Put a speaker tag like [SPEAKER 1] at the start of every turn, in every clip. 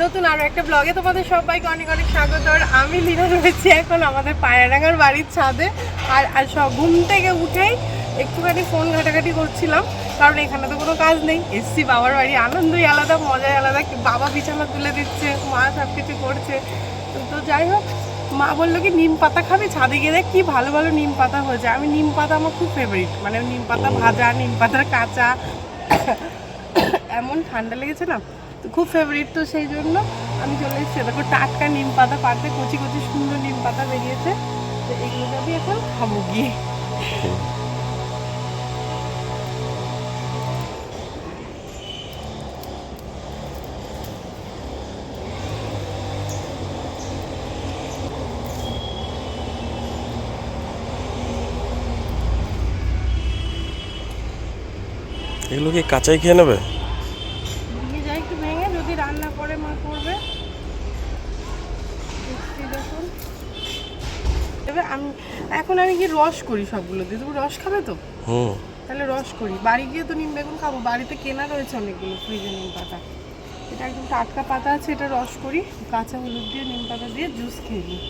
[SPEAKER 1] নতুন আরও একটা ব্লগে তোমাদের সবাইকে অনেক অনেক স্বাগত। আর আমি লীনা রয়েছি এখন আমাদের পায়রাঙ্গার বাড়ির ছাদে। আর আর সব ঘুম থেকে উঠেই একটুখানি ফোন ঘাটাঘাটি করছিলাম। কারণ এখানে তো কোনো কাজ নেই। এসছি বাবার বাড়ি, আনন্দই আলাদা, মজাই আলাদা। বাবা বিছানা তুলে দিচ্ছে, মা সব কিছু করছে। তো- যাই হোক, মা বলল কি, নিম পাতা খাবে? ছাদে গিয়ে দেখ কি ভালো ভালো নিম পাতা হয়েছে। আমি নিম পাতা আমার খুব ফেভারিট মানে নিম পাতা ভাজা, নিম পাতার কাঁচা। এমন ঠান্ডা লেগেছে না খুব ফেভারিট তো সেই জন্য আমি চলে এসেছি। দেখো, টাটকা নিম পাতা পাড়তে কচি কচি সুন্দর নিম পাতা বেরিয়েছে। তো এগুলো আমি এখন খাব গিয়ে।
[SPEAKER 2] এগুলো কি কাঁচাই খেয়ে নেবে
[SPEAKER 1] দিয়ে যাই একটু ভেঙে যদি রান্না করে মা করবে দেখছি যখন। এবার আমি এখন আমি কি রস করি সবগুলো দিয়ে। তুমি রস খাবে তো?
[SPEAKER 2] হুম।
[SPEAKER 1] তাহলে রস করি। বাড়ি গিয়ে তো নিম বেগুন খাব। বাড়িতে কেনা রয়েছে অনেকগুলো ফ্রিজে নিম পাতা। এটা একদম টাটকা পাতা আছে এটা রস করি। কাঁচা হলুদ দিয়ে নিম পাতা দিয়ে জুস খেয়ে নিই।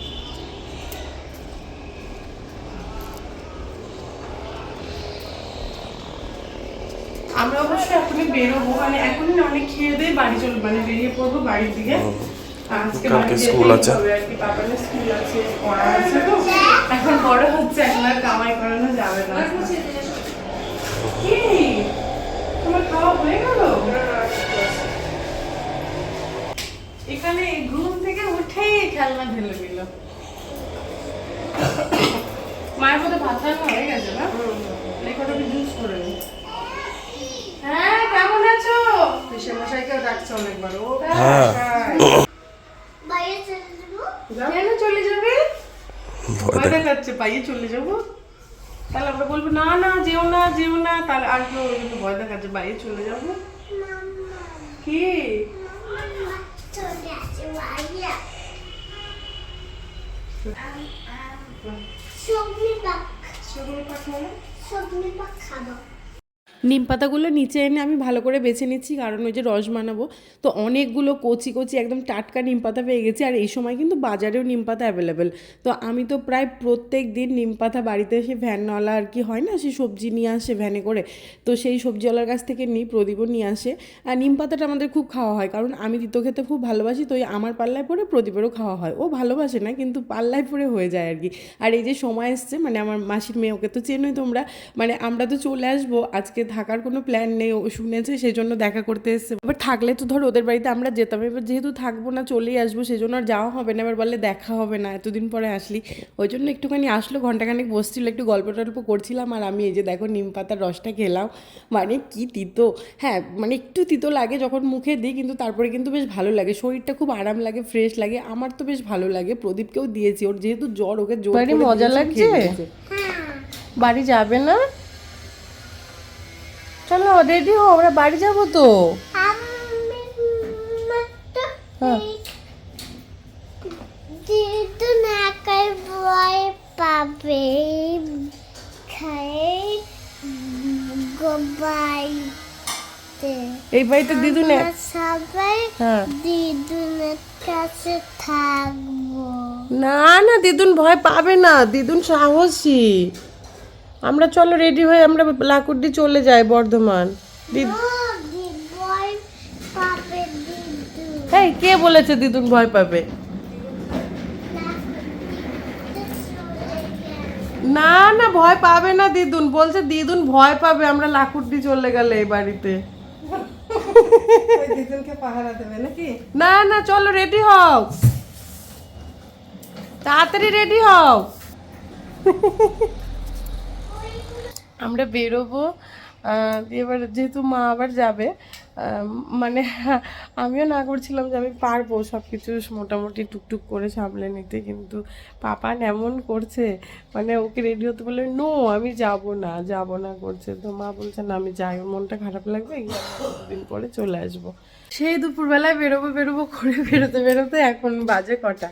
[SPEAKER 1] আমরা অবশ্য এখনই বেরোবো। মানে এখনই অনেক খেয়ে দিয়ে বাড়ি চল মানে বেরিয়ে পড়ব বাড়ির দিকে।
[SPEAKER 2] কালকে স্কুল আছে।
[SPEAKER 1] হবে আর কি বাবানের স্কুল আছে পড়া আছে তো। এখন বড় হচ্ছে এখন আর কামাই করানো যাবে না। তোমার খাওয়া হয়ে গেল? এখানে ঘুম থেকে উঠেই খেলনা ঢেলে দিল। মায়ের মধ্যে ভাত রান্না হয়ে গেছে না? কটা জুস করে হ্যাঁ কেমন আছো? পিসে মশাইকেও ডাকছে অনেকবার। ও
[SPEAKER 2] হ্যাঁ।
[SPEAKER 3] বাইরে চলে যাব
[SPEAKER 1] কেন চলে যাবে
[SPEAKER 2] ভয়
[SPEAKER 1] ভয়
[SPEAKER 2] দেখ-
[SPEAKER 1] দেখাচ্ছে পাইয়ে চলে যাব। তাহলে আমরা বলব না না যেও না যেও না। তাহলে আর কেউ ওই জন্য ভয় দেখাচ্ছে বাইরে চলে যাব। কি?
[SPEAKER 3] চলে পাক সবজি পাক
[SPEAKER 1] মানে?
[SPEAKER 3] সবজি পাক খাব।
[SPEAKER 1] নিম পাতাগুলো নিচে এনে আমি ভালো করে বেছে নিচ্ছি, কারণ ওই যে রস বানাবো। তো অনেকগুলো কচি কচি একদম টাটকা নিম পাতা পেয়ে গেছি, আর এই সময় কিন্তু বাজারেও নিম পাতা অ্যাভেলেবেল তো আমি তো প্রায় প্রত্যেক দিন নিম পাতা বাড়িতে এসে ভ্যানওয়ালা আর কি হয় না, সে সবজি নিয়ে আসে ভ্যানে করে। তো সেই সবজিওয়ালার কাছ থেকে নিই, প্রদীপও নিয়ে আসে। আর নিম পাতাটা আমাদের খুব খাওয়া হয়, কারণ আমি তিতো খেতে খুব ভালোবাসি, তো আমার পাল্লায় পরে প্রদীপেরও খাওয়া হয়। ও ভালোবাসে না, কিন্তু পাল্লায় পরে হয়ে যায় আর কি। আর এই যে সময় এসছে মানে আমার মাসির মেয়ে, ওকে তো চেনোই তোমরা মানে আমরা তো চলে আসব, আজকে থাকার কোনো প্ল্যান নেই ও শুনেছে সেই জন্য দেখা করতে এসছে। এবার থাকলে তো ধর ওদের বাড়িতে আমরা যেতাম। এবার যেহেতু থাকব না চলেই আসব সেই জন্য আর যাওয়া হবে না। এবার বললে দেখা হবে না এতদিন পরে আসলি। ওই জন্য একটুখানি আসলো ঘন্টাখানেক বসছিল একটু গল্প টল্প করছিলাম। আর আমি এই যে দেখো নিম পাতার রসটা খেলাম। মানে কি তিতো। হ্যাঁ মানে একটু তিতো লাগে যখন মুখে দিই কিন্তু তারপরে কিন্তু বেশ ভালো লাগে। শরীরটা খুব আরাম লাগে ফ্রেশ লাগে। আমার তো বেশ ভালো লাগে প্রদীপকেও দিয়েছি। ওর যেহেতু জ্বর ওকে জোর
[SPEAKER 4] বাড়ি মজা লাগছে? বাড়ি যাবে না? চলো রেডি হো আমরা বাড়ি যাব তো। হ্যাঁ।
[SPEAKER 3] পাবে
[SPEAKER 4] এই বাড়িতে দিদুন
[SPEAKER 3] সবাই
[SPEAKER 4] হ্যাঁ।
[SPEAKER 3] দিদুনের কাছে থাকব।
[SPEAKER 4] না না দিদুন ভয় পাবে না। দিদুন সাহসী। আমরা চলো রেডি হয়ে আমরা লাকুডি চলে যাই, বর্ধমান। এই কে বলেছে দিদুন ভয় পাবে? না না, ভয় পাবে না দিদুন। বলছে দিদুন ভয় পাবে, আমরা লাকুডি চলে গেলে এই বাড়িতে। না না, চলো রেডি হও। তাড়াতাড়ি রেডি হও। আমরা বেরোবো এবার যেহেতু মা আবার যাবে মানে আমিও না করছিলাম যে আমি পারব সব কিছু মোটামুটি টুকটুক করে সামলে নিতে, কিন্তু পাপান এমন করছে মানে ওকে রেডি হতে বলে নো আমি যাব না যাব না করছে। তো মা বলছে, না, আমি যাই মনটা খারাপ লাগবে দিন পরে চলে আসব। সেই দুপুরবেলায় বেরোবো বেরোবো, করে বেরোতে বেরোতে এখন বাজে কটা?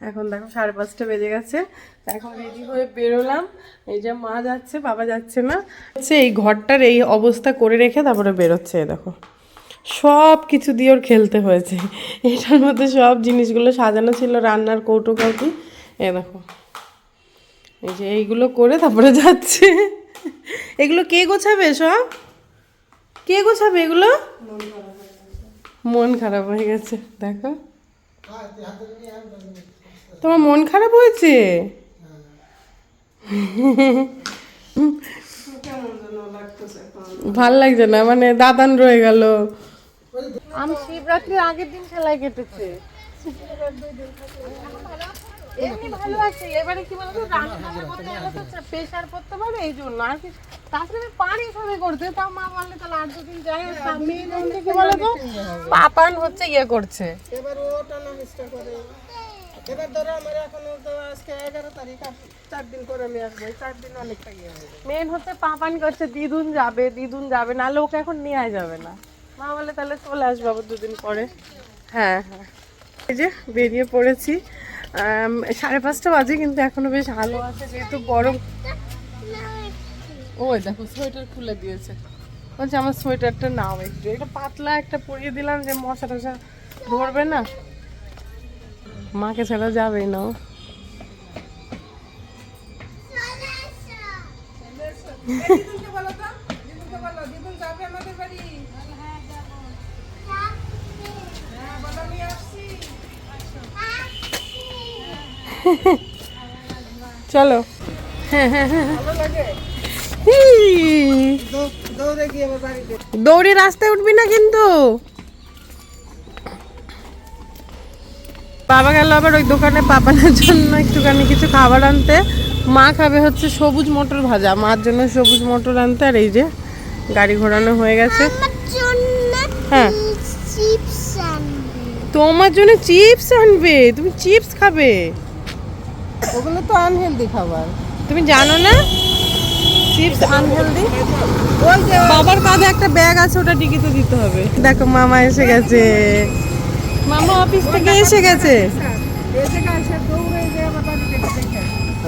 [SPEAKER 4] এখন দেখো সাড়ে পাঁচটা বেজে গেছে। এখন রেডি হয়ে বেরোলাম। এই যে মা যাচ্ছে, বাবা যাচ্ছে না। হচ্ছে এই ঘরটার এই অবস্থা করে রেখে তারপরে বেরোচ্ছে দেখো। সব কিছু দিয়ে ওর খেলতে হয়েছে। এটার মধ্যে সব জিনিসগুলো সাজানো ছিল, রান্নার কৌটো কাউটি এ দেখো। এই যে এইগুলো করে তারপরে যাচ্ছে। এগুলো কে গোছাবে সব? কে গোছাবে এগুলো? মন খারাপ হয়ে গেছে। দেখো। তোমার মন খারাপ হয়েছে? ভালো লাগছে না মানে দাদান রয়ে গেল। আমি শিবরাত্রির আগের দিন খেলায় কেটেছে। ভালো এবারে বলতো প্রেশার পারে, এই জন্য আর কি। তাছাড়া পারি সবে তাও মা বললে তাহলে আট দুদিন কি পাপান হচ্ছে ইয়ে করছে।
[SPEAKER 5] এবার মিষ্টা করে এবার ধরো আমার এখনও তো আজকে এগারো তারিখ চার দিন করে আমি আসব। চার দিন অনেকটা ইয়ে হবে
[SPEAKER 4] মেন হচ্ছে পাপান করছে দিদুন যাবে দিদুন যাবে, নাহলে ওকে এখন নেওয়া যাবে না। মা বলে তাহলে চলে আসব আবার দুদিন পরে। হ্যাঁ হ্যাঁ। এই যে বেরিয়ে পড়েছি। সাড়ে পাঁচটা বাজে, কিন্তু এখনও বেশ আলো আছে, যেহেতু গরম। ওই দেখো, সোয়েটার খুলে দিয়েছে। বলছে, আমার সোয়েটারটা নাও একটু। এটা পাতলা একটা পরিয়ে দিলাম যে মশা টশা ধরবে না। মাকে ছাড়া যাবেই না।
[SPEAKER 5] হ্যাঁ
[SPEAKER 4] চলো
[SPEAKER 5] দৌড়ে
[SPEAKER 4] রাস্তায় উঠবি না কিন্তু। বাবা গেল আবার ওই দোকানে পাপানোর জন্য একটুখানি কিছু খাবার আনতে। মা খাবে হচ্ছে সবুজ মটর ভাজা। মার জন্য সবুজ মটর আনতে। আর এই যে গাড়ি ঘোরানো হয়ে গেছে। হ্যাঁ।
[SPEAKER 3] চিপস
[SPEAKER 4] তোমার জন্য চিপস আনবে। তুমি চিপস খাবে।
[SPEAKER 5] ওগুলো তো আনহেলদি খাবার।
[SPEAKER 4] তুমি জানো না? চিপস আনহেলদি
[SPEAKER 5] ওই যে
[SPEAKER 4] বাবার কাঁধে একটা ব্যাগ আছে ওটা টিকিতে দিতে হবে। দেখো মামা এসে গেছে। মামা অফিস থেকে এসে গেছে।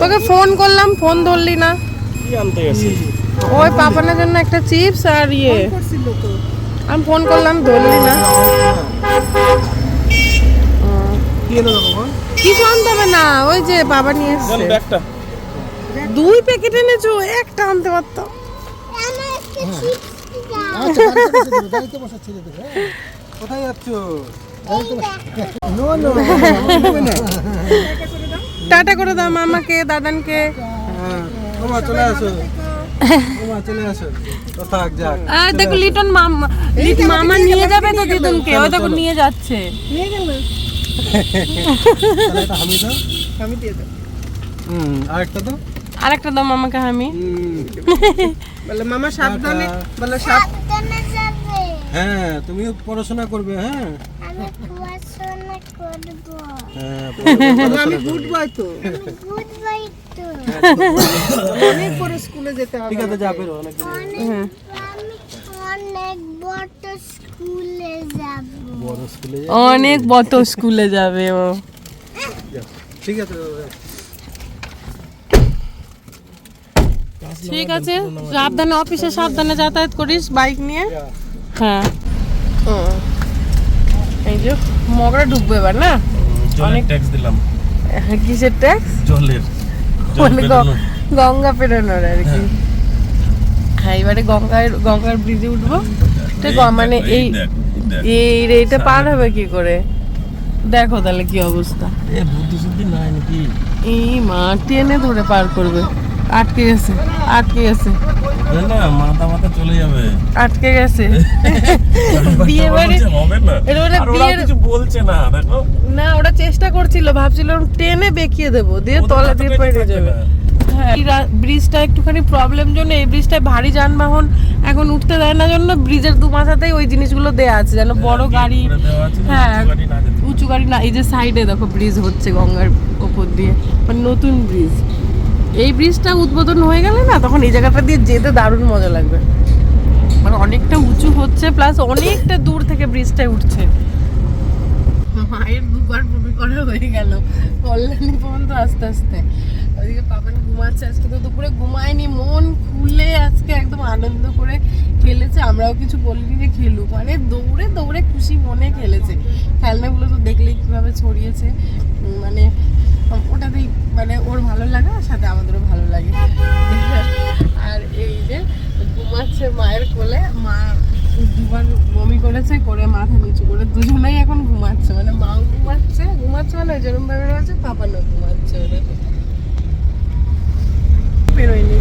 [SPEAKER 4] তোকে ফোন করলাম ফোন ধরলি না।
[SPEAKER 2] কি আনতে গেছি
[SPEAKER 4] ওই পাপানের জন্য একটা চিপস আর ইয়ে। আমি ফোন করলাম ধরলি না। কিছু আনতে হবে না ওই যে বাবা নিয়ে এসছে। দুই প্যাকেট এনেছো একটা আনতে পারতাম
[SPEAKER 3] আমার একটা চিপস দাও
[SPEAKER 5] আচ্ছা দেবে কোথায় যাচ্ছ?
[SPEAKER 4] টাটা করে দাও মামাকে দাদানকে।
[SPEAKER 5] চলে আসো। ওমা চলে আসো। তো থাক যাক।
[SPEAKER 4] আর দেখো লিটন মামা মামা নিয়ে যাবে তো দিদুনকে ওই দেখো নিয়ে যাচ্ছে।
[SPEAKER 5] নিয়ে গেল। তাহলে এটা হামি দাও? হামি দিয়ে দাও হুম আরেকটা দাও?
[SPEAKER 4] আরেকটা দাও মামাকে আমি।
[SPEAKER 5] বলে মামা সাবধানে বলে সাব
[SPEAKER 3] সাবধানে
[SPEAKER 5] হ্যাঁ তুমিও পড়াশোনা করবে হ্যাঁ।
[SPEAKER 3] আমি পড়াশোনা করব।
[SPEAKER 5] হ্যাঁ আমি গুড বয় তো।
[SPEAKER 3] গুড বাই তো।
[SPEAKER 5] অনেক পরে স্কুলে যেতে হবে। ঠিক আছে যাবে অনেক
[SPEAKER 3] অনেক আমি অনেক বড় স্কুলে যাব।
[SPEAKER 5] বড় স্কুলে
[SPEAKER 4] অনেক বত স্কুলে যাবে ও।
[SPEAKER 5] ঠিক আছে
[SPEAKER 4] ঠিক আছে সাবধানে অফিসে সাবধানে যাতায়াত করিস বাইক নিয়ে। হ্যাঁ। হুম। এই যে মগরা ঢুকবে এবার না?
[SPEAKER 2] ট্যাক্স দিলাম।
[SPEAKER 4] কিসের ট্যাক্স
[SPEAKER 2] জলের।
[SPEAKER 4] মানে গঙ্গা পেরোনোর আর কি। হ্যাঁ। এবারে গঙ্গার গঙ্গার ব্রিজে উঠবো। মানে এই পার হবে কি করে? দেখো তাহলে কি অবস্থা।
[SPEAKER 2] এ বুদ্ধি শুদ্ধি নাই নাকি?
[SPEAKER 4] এই মা টেনে ধরে পার করবে। আটকে গেছে আটকে গেছে।
[SPEAKER 2] মাথা মাথা চলে যাবে।
[SPEAKER 4] আটকে গেছে। বিয়ে বাড়ি এটা মানে বিয়ের-
[SPEAKER 2] কিছু বলছে না দেখো।
[SPEAKER 4] না ওরা চেষ্টা করছিল টেনে বেঁকিয়ে দেবো দিয়ে
[SPEAKER 2] ওদের
[SPEAKER 4] তলা দিয়ে পড়ে যাবে। হ্যাঁ ব্রিজটা একটুখানি প্রবলেম জন্য এই ব্রিজটায় ভারী যানবাহন এখন উঠতে দেয় না জন্য ব্রিজের দু মাথাতেই ওই জিনিসগুলো দেয়া আছে যেন বড় গাড়ি হ্যাঁ
[SPEAKER 2] উঁচু গাড়ি না
[SPEAKER 4] উঁচু গাড়ি না এই যে সাইডে দেখো ব্রিজ হচ্ছে গঙ্গার ওপর দিয়ে মানে নতুন ব্রিজ। এই ব্রিজটা উদ্বোধন হয়ে গেলে না, তখন এই জায়গাটা দিয়ে যেতে দারুণ মজা লাগবে। মানে অনেকটা উঁচু হচ্ছে, প্লাস অনেকটা দূর থেকে ব্রিজটা উঠছে। মায়ের দুবার বমি হয়ে গেল, কল্যাণী পর্যন্ত আস্তে আস্তে। ওইদিকে পাপান ঘুমাচ্ছে। আজকে তো দুপুরে ঘুমায়নি, মন খুলে আজকে একদম আনন্দ করে খেলেছে। আমরাও কিছু বলিনি যে খেলুক। মানে দৌড়ে দৌড়ে খুশি মনে খেলেছে। খেলনাগুলো তো দেখলেই কীভাবে ছড়িয়েছে। মানে ওটাতেই মানে ওর ভালো লাগে আর সাথে আমাদেরও ভালো লাগে। আর এই যে ঘুমাচ্ছে মায়ের কোলে। মা দুবার বমি করেছে, করে মাথা নিচু করে দুজনেই এখন ঘুমাচ্ছে। মানে মাও ঘুমাচ্ছে ঘুমাচ্ছে মানে যেরকম ভাবে রয়েছে পাপানো ঘুমাচ্ছে ওদের।
[SPEAKER 1] Anyway,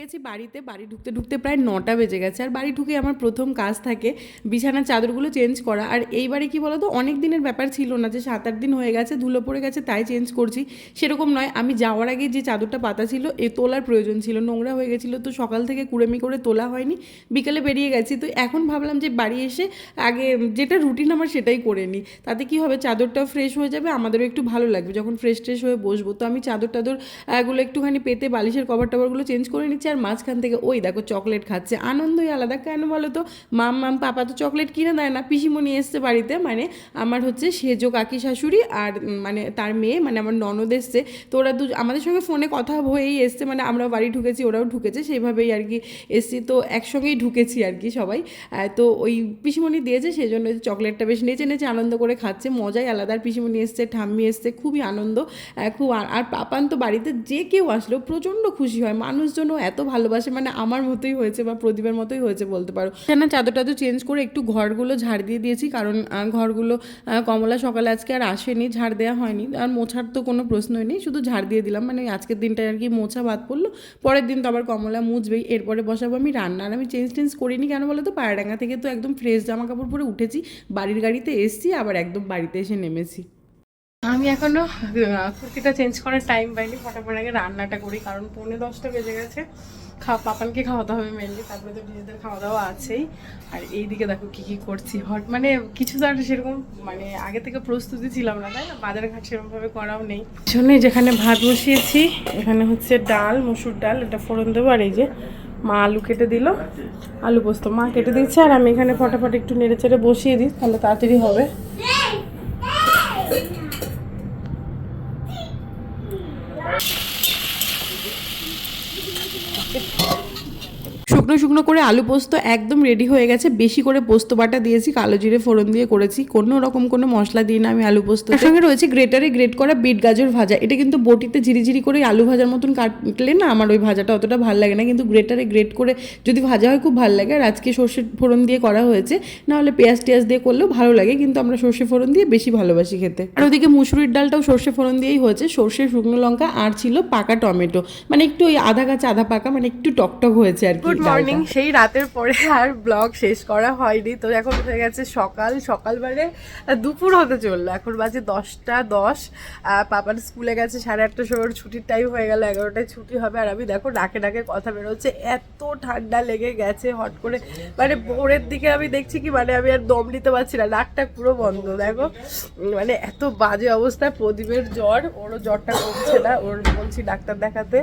[SPEAKER 1] গেছি বাড়িতে, বাড়ি ঢুকতে ঢুকতে প্রায় নটা বেজে গেছে। আর বাড়ি ঢুকে আমার প্রথম কাজ থাকে বিছানার চাদরগুলো চেঞ্জ করা। আর এইবারে কি বলতো, অনেক দিনের ব্যাপার ছিল না যে সাত আট দিন হয়ে গেছে, ধুলো পড়ে গেছে, তাই চেঞ্জ করছি। সেরকম নয়, আমি যাওয়ার আগে যে চাদরটা পাতা ছিল, এ তোলার প্রয়োজন ছিল। নোংরা হয়ে গেছিল, তো সকাল থেকে কুড়েমি করে তোলা হয়নি। বিকেলে বেরিয়ে গেছি, তো এখন ভাবলাম যে বাড়ি এসে আগে যেটা রুটিন আমার সেটাই করে নিই। তাতে কি হবে, চাদরটাও ফ্রেশ হয়ে যাবে, আমাদেরও একটু ভালো লাগবে। যখন ফ্রেশ ট্রেশ হয়ে বসবো, তো আমি চাদর টাদরগুলো একটুখানি পেতে বালিশের কভার টভারগুলো চেঞ্জ করে নিচ্ছি। আর মাঝখান থেকে, ওই দেখো চকলেট খাচ্ছে। আনন্দই আলাদা। কেন বলো তো? মাম মাম, পাপা তো চকলেট কিনে দেয় না। পিসিমণি এসছে বাড়িতে মানে আমার হচ্ছে সেজো কাকি শাশুড়ি আর মানে তার মেয়ে মানে আমার ননদ এসছে। তো ওরা দু, আমাদের সঙ্গে ফোনে কথা হয়েই এসছে মানে আমরাও বাড়ি ঢুকেছি, ওরাও ঢুকেছে, সেইভাবেই আর কি এসছি। তো একসঙ্গেই ঢুকেছি আর কি সবাই। তো ওই পিসিমণি দিয়েছে সেই জন্য চকলেটটা বেশ নেচে নেচে আনন্দ করে খাচ্ছে। মজাই আলাদা। আর পিসিমণি এসছে, ঠাম্মি এসছে, খুবই আনন্দ। খুব আর- পাপান তো বাড়িতে যে কেউ আসলো প্রচণ্ড খুশি হয়। মানুষজনও এত ভালোবাসে মানে আমার মতোই হয়েছে বা প্রদীপের মতোই হয়েছে বলতে পারো। না চাদর টাদর চেঞ্জ করে একটু ঘরগুলো ঝাড় দিয়ে দিয়েছি, কারণ ঘরগুলো কমলা সকালে আজকে আর আসেনি, ঝাড় দেওয়া হয়নি। আর মোছার তো কোনো প্রশ্নই নেই, শুধু ঝাড় দিয়ে দিলাম। মানে আজকের দিনটায় আর কি মোছা বাদ পড়ল। পরের দিন তো আবার কমলা মুছবেই, এরপরে বসাবো আমি রান্না। আর আমি চেঞ্জ টেঞ্জ করিনি কেন বলো তো? পায়রাডাঙ্গা থেকে তো একদম ফ্রেশ জামা কাপড় পরে উঠেছি, বাড়ির গাড়িতে এসছি, আবার একদম বাড়িতে এসে নেমেছি।
[SPEAKER 4] আমি এখনও কুর্তিটা চেঞ্জ করার টাইম পাইনি। ফটাফট আগে রান্নাটা করি, কারণ পৌনে দশটা বেজে গেছে। খাওয়া পাপানকে খাওয়াতে হবে মেনলি তারপরে তো নিজেদের খাওয়া দাওয়া আছেই। আর এইদিকে দেখো কি কি করছি। হট মানে কিছু তো আর সেরকম মানে আগে থেকে প্রস্তুতি ছিলাম না, তাই না? বাজার ঘাট সেরকমভাবে করাও নেই। জন্যই যেখানে ভাত বসিয়েছি, এখানে হচ্ছে ডাল, মসুর ডাল, এটা ফোড়ন দেবো। আর এই যে মা আলু কেটে দিল, আলু পোস্ত। মা কেটে দিচ্ছে, আর আমি এখানে ফটাফট একটু নেড়ে চেড়ে বসিয়ে দিই, তাহলে তাড়াতাড়ি হবে।
[SPEAKER 1] শুকনো শুকনো করে আলু পোস্ত একদম রেডি হয়ে গেছে। বেশি করে পোস্ত বাটা দিয়েছি কালো জিরে ফোড়ন দিয়ে করেছি। কোনো রকম কোনো মশলা দিই না আমি আলু পোস্ত সঙ্গে রয়েছে গ্রেটারে গ্রেট করা বিট গাজর ভাজা। এটা কিন্তু বটিতে ঝিরিঝিরি করে আলু ভাজার মতন কাটলে না আমার ওই ভাজাটা অতটা ভালো লাগে না। কিন্তু গ্রেটারে গ্রেট করে যদি ভাজা হয় খুব ভালো লাগে। আর আজকে সর্ষে ফোড়ন দিয়ে করা হয়েছে। নাহলে পেঁয়াজ টিয়াজ দিয়ে করলেও ভালো লাগে কিন্তু আমরা সর্ষে ফোড়ন দিয়ে বেশি ভালোবাসি খেতে। আর ওদিকে মুসুরির ডালটাও সর্ষে ফোড়ন দিয়েই হয়েছে। সর্ষে শুকনো লঙ্কা আর ছিল পাকা টমেটো। মানে একটু ওই আধা কাঁচা আধা পাকা মানে একটু টকটক হয়েছে আর কি।
[SPEAKER 4] মর্নিং সেই রাতের পরে আর ব্লগ শেষ করা হয়নি। তো এখন হয়ে গেছে সকাল। সকালবেলে আহ, দুপুর হতে চলল। এখন বাজে দশটা দশ। পাপার স্কুলে গেছে সাড়ে আটটার সময়। ছুটির টাইম হয়ে গেল। এগারোটায় ছুটি হবে। আর আমি দেখো ডাকে ডাকে কথা বেরোচ্ছে। এত ঠান্ডা লেগে গেছে হট করে। মানে ভোরের দিকে আমি দেখছি কি মানে আমি আর দম নিতে পারছি না। নাকটা পুরো বন্ধ। দেখো মানে এত বাজে অবস্থা। প্রদীপের জ্বর। ওরও জ্বরটা কমছে না। ওর বলছি ডাক্তার দেখাতে।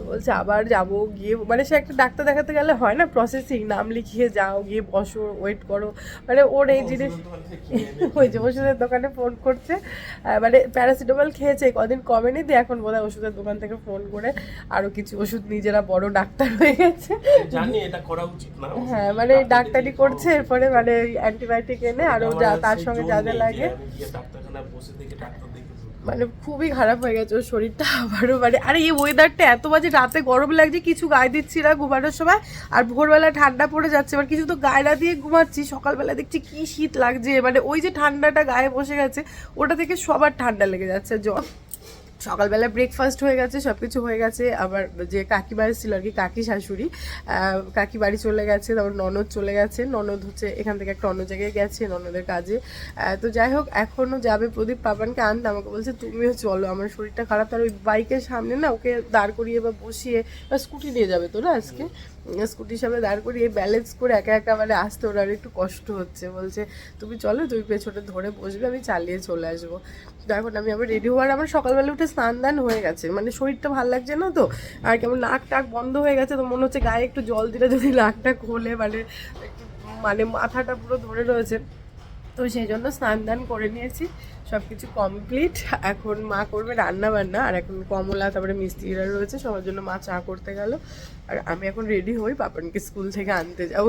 [SPEAKER 4] তো বলছে আবার যাব গিয়ে। মানে সে একটা ডাক্তার দেখাতে গেলে হয় না প্রসেসিং নাম লিখিয়ে যাও গিয়ে বসো ওয়েট করো। মানে ওর এই জিনিস ওই যে ওষুধের দোকানে ফোন করছে। মানে প্যারাসিটামল খেয়েছে কদিন কমেনি দিয়ে এখন বোধহয় ওষুধের দোকান থেকে ফোন করে আরও কিছু ওষুধ নিজেরা বড় ডাক্তার হয়ে গেছে।
[SPEAKER 2] জানি এটা করা উচিত না।
[SPEAKER 4] হ্যাঁ মানে ডাক্তারি করছে এরপরে মানে অ্যান্টিবায়োটিক এনে আরও যা তার সঙ্গে যা যা লাগে।
[SPEAKER 2] ডাক্তারখানায় বসে থেকে ডাক্তার
[SPEAKER 4] মানে খুবই খারাপ হয়ে গেছে ওর শরীরটা আবারও। মানে আরে, এই ওয়েদারটা এত বাজে, রাতে গরম লাগছে, কিছু গায়ে দিচ্ছি না ঘুমানোর সময়, আর ভোরবেলা ঠান্ডা পড়ে যাচ্ছে। এবার কিছু তো গায়রা দিয়ে ঘুমাচ্ছি, সকালবেলা দেখছি কি শীত লাগছে। মানে ওই যে ঠান্ডাটা গায়ে বসে গেছে, ওটা থেকে সবার ঠান্ডা লেগে যাচ্ছে, জ্বর। সকালবেলা ব্রেকফাস্ট হয়ে গেছে সব কিছু হয়ে গেছে। আবার যে কাকিমা এসেছিল আর কি, কাকি শাশুড়ি কাকি বাড়ি চলে গেছে, তারপর ননদ চলে গেছে। ননদ হচ্ছে এখান থেকে একটা অন্য জায়গায় গেছে, ননদের কাজে। তো যাই হোক এখনও যাবে প্রদীপ পাপানকে আনতে। আমাকে বলছে, তুমিও চলো, আমার শরীরটা খারাপ। তার ওই বাইকের সামনে না, ওকে দাঁড় করিয়ে বা বসিয়ে বা স্কুটি নিয়ে যাবে তো না আজকে? স্কুটির সামনে দাঁড় করিয়ে ব্যালেন্স করে একা একা মানে আসতে ওর আর একটু কষ্ট হচ্ছে। বলছে, তুমি চলো তুমি পেছনে ধরে বসবে, আমি চালিয়ে চলে আসব। তো এখন আমি আবার রেডি হওয়ার আমার সকালবেলা উঠে স্নান দান হয়ে গেছে। মানে শরীরটা ভালো লাগছে না তো? আর কেমন নাক টাক বন্ধ হয়ে গেছে তো মনে হচ্ছে গায়ে একটু জল দিলে যদি নাকটা খোলে মানে মানে মাথাটা পুরো ধরে রয়েছে। তো সেই জন্য স্নান দান করে নিয়েছি। সব কিছু কমপ্লিট এখন মা করবে রান্না বান্না আর এখন কমলা, তারপরে মিস্ত্রিরা রয়েছে, সবার জন্য মা চা করতে গেল। আর আমি এখন রেডি হই পাপনকে স্কুল থেকে আনতে যাব।